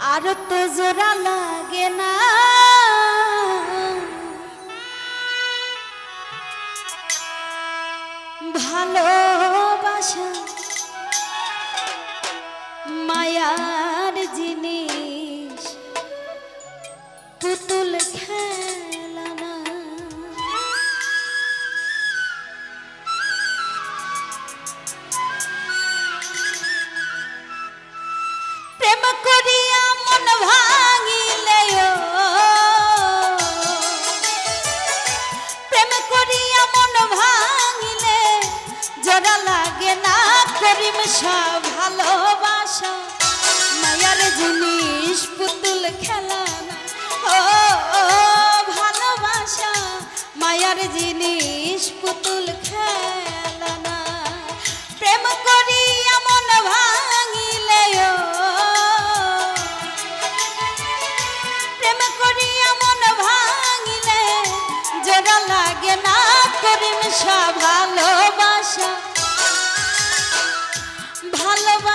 আর তো জোড়া লাগে না। ভালোবাসা জোড়া লাগে না করিম সব ভালোবাসা। মায়ার জিনিস পুতুল খেলা না। ও ভালোবাসা। মায়ার জিনিস পুতুল খেলা না। প্রেম করিয়া মন ভাঙিলে প্রেম করিয়া মন ভাঙিলে, জোড়া লাগে না করিম সব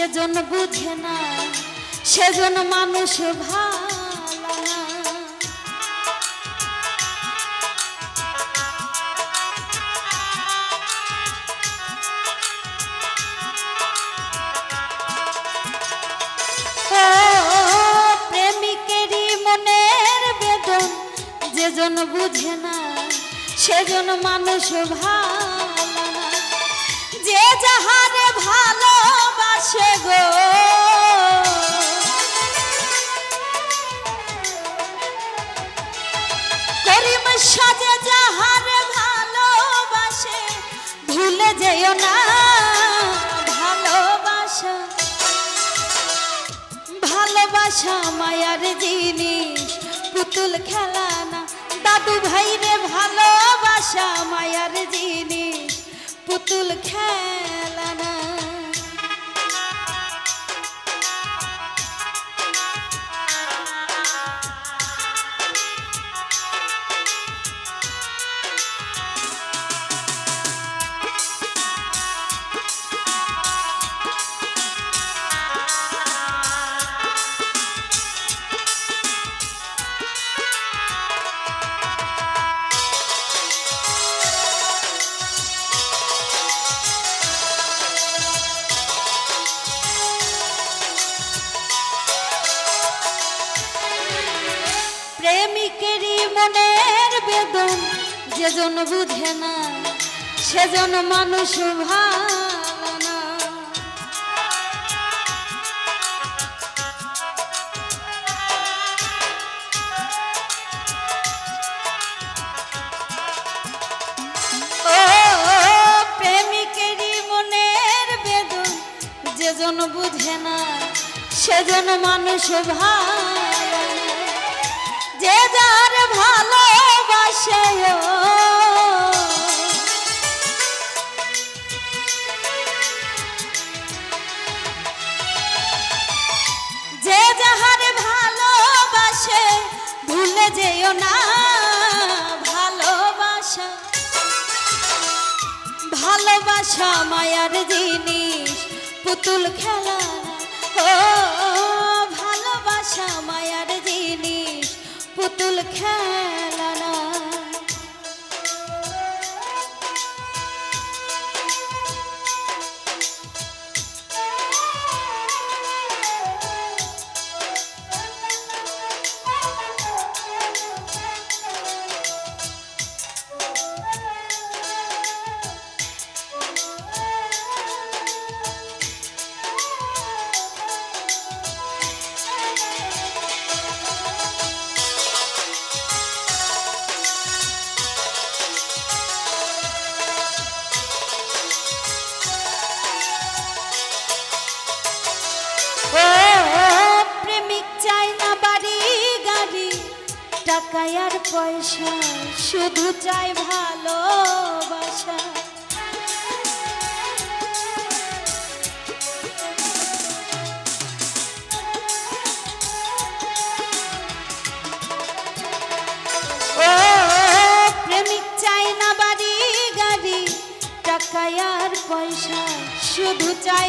যেজন বুঝে না, সেজন মানুষ ভালো প্রেমিকেরই মনের বেদন, যেজন বুঝে না, সেজন মানুষ ভালো যে যাহারে ভালোবাসে ভালোবাসা। ভালোবাসা মায়ার জিনিস, পুতুল খেলা না দাদু ভাই রে ভালোবাসা মায়ার জিনিস, পুতুল খেলা না বেদন যেজন বুঝে না, সেজন মানুষ ভালো বেদন যেজন বুঝে না, সেজন মানুষ ভালো যে যার ভালোবাসে ও যে ভালোবাসে, ভুলে যেও না ভালোবাসা। ভালোবাসা মায়ার জিনিস, পুতুল খেলা। ও, ভালোবাসা মায়ার জিনিস, পুতুল খেলা পয়সা শুধু চাই ভালোবাসা। শুধু চাই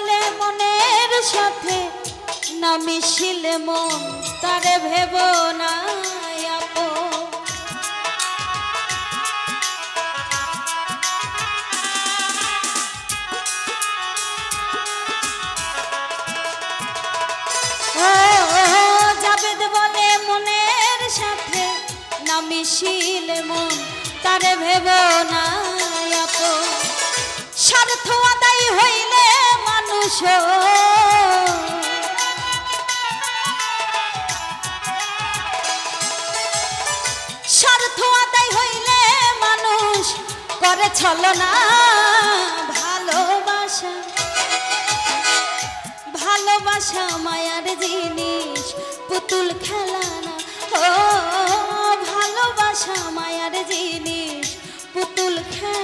বলে মনের সাথে না মিশিলে মন, তারে ভেব না মিশিলে মন, তারে ভেব না। স্বার্থ আদায় হইলে মানুষ স্বার্থ আদায় হইলে মানুষ করে ছলনা, ভালোবাসা। ভালোবাসা মায়ার জিনিস, পুতুল খেলা না ও, ভালোবাসা মায়ার জিনিস, পুতুল খেলা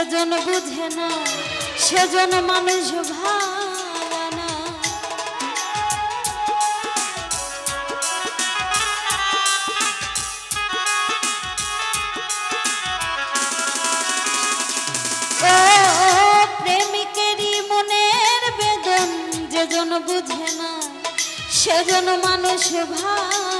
যেজন বুঝে না, সেজন মানুষ ভালো ও প্রেমিকেরই মনের বেদন, যেজন বুঝে না, সেজন মানুষ ভালো